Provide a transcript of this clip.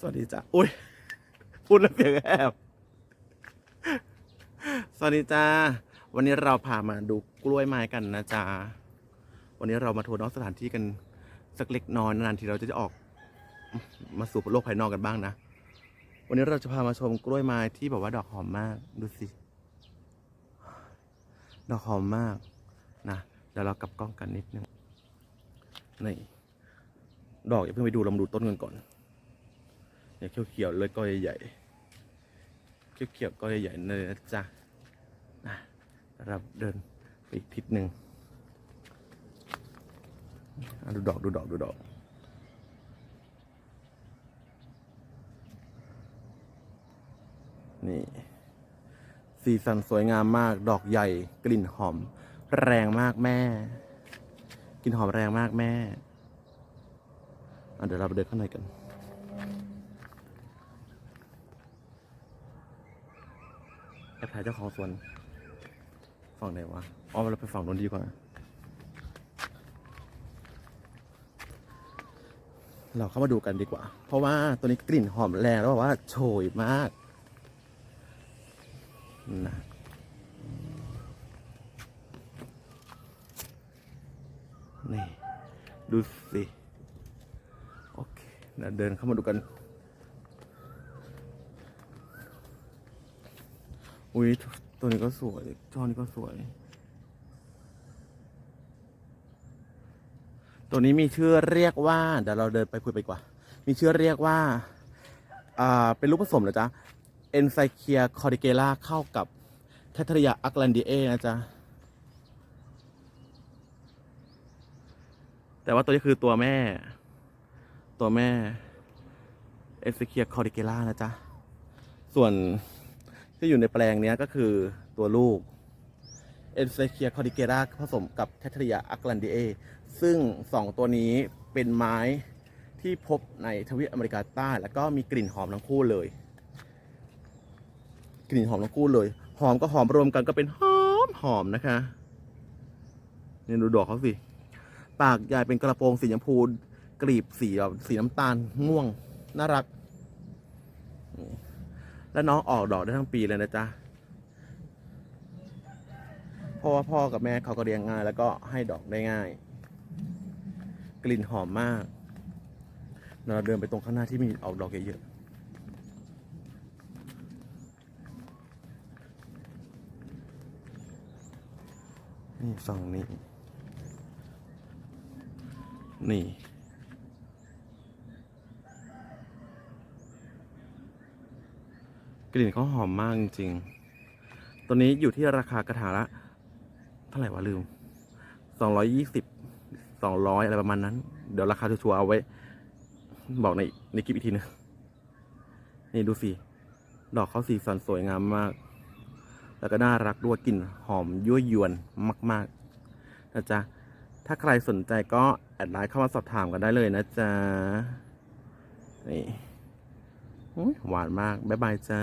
สวัสดีจ้าอุ้ยพูดแล้วเสียงแอบสวัสดีจ้า วันนี้เราพามาดูกล้วยไม้กันนะจ๊ะวันนี้เรามาทัวร์นอกสถานที่กันสักเล็กน้อยนานๆทีเราจะได้ออก มาสู่โลกภายนอกกันบ้างนะ วันนี้เราจะพามาชมกล้วยไม้ที่แบบว่าดอกหอมมาก ดูสิ ดอกหอมมากนะเดี๋ยวเรากลับกล้องกันนิดนึงนี่ดอกอย่าเพิ่งไปดูลองดูต้นกันก่อน เนี่ยเขียวๆเลยก็ใหญ่ๆเขียวๆก็ใหญ่ๆเลยนะจ๊ะอะเราเดินไปอีกทิศหนึ่งดูดอกดูดอกดูดอกนี่สีสันสวยงามมาก ดอกใหญ่ กลิ่นหอม แรงมากแม่ กลิ่นหอมแรงมากแม่เดี๋ยวเราไปเดินข้างในกัน แอบถ่ายเจ้าของสวน ฝั่งไหนวะ อ๋อเราไปฝั่งนู้นดีกว่า เราเข้ามาดูกันดีกว่า เพราะว่าตัวนี้กลิ่นหอมแรงแล้วว่าโชยมากนะนี่ ดูสิ โอเคเดี๋ยวเดินเข้ามาดูกัน อุ้ยตัวนี้ก็สวยช่อนี้ก็สวย ตัวนี้มีชื่อเรียกว่า เดี๋ยวเราเดินไปคุยไปกว่า มีชื่อเรียกว่า อ่า เป็นลูกผสมเหรอจ๊ะเอนไซเคียคอริเกล่าเข้ากับแคทรียอักแลนดิเอนะจ๊ะ แต่ว่าตัวนี้คือตัวแม่ ตัวแม่เอนไซเคียคอริเกล่านะจ๊ะ ส่วน ที่อยู่ในแปลงนี้ก็คือตัวลูกเอนไซเคียคอริเกราผสมกับแคทเรียอักลันดิเอซึ่งสองตัวนี้เป็นไม้ที่พบในทวีปอเมริกาใต้ แล้วก็มีกลิ่นหอมทั้งคู่เลย กลิ่นหอมทั้งคู่เลย หอมก็หอมรวมกันก็เป็นหอมหอมนะคะนี่ดูดอกเขาสิ ปากใหญ่เป็นกระโปรงสีชมพูกลีบสีสีน้ำตาลม่วง น่ารัก แล้วน้องออกดอกได้ทั้งปีเลยนะจ๊ะเพราะว่าพ่อกับแม่เขาก็เลี้ยงง่าย แล้วก็ให้ดอกได้ง่าย กลิ่นหอมมากเราเดินไปตรงข้างหน้าที่มีออกดอกเยอะๆนี่ฝั่งนี้ นี่ กลิ่นเขาหอมมากจริงๆ ตัวนี้อยู่ที่ราคากระถางละ เท่าไหร่วะลืม สองร้อยยี่สิบ สองร้อยอะไรประมาณนั้น เดี๋ยวราคาชัวร์เอาไว้ บอกในในคลิปอีกทีนึง นี่ดูสิ ดอกเขาสีสันสวยงามมาก แล้วก็น่ารักด้วยกลิ่นหอมยั่วยวนมากๆนะจ๊ะ ถ้าใครสนใจก็แอดไลน์เข้ามาสอบถามกันได้เลยนะจ๊ะ นี่ หวานมาก บ๊ายบายจ้า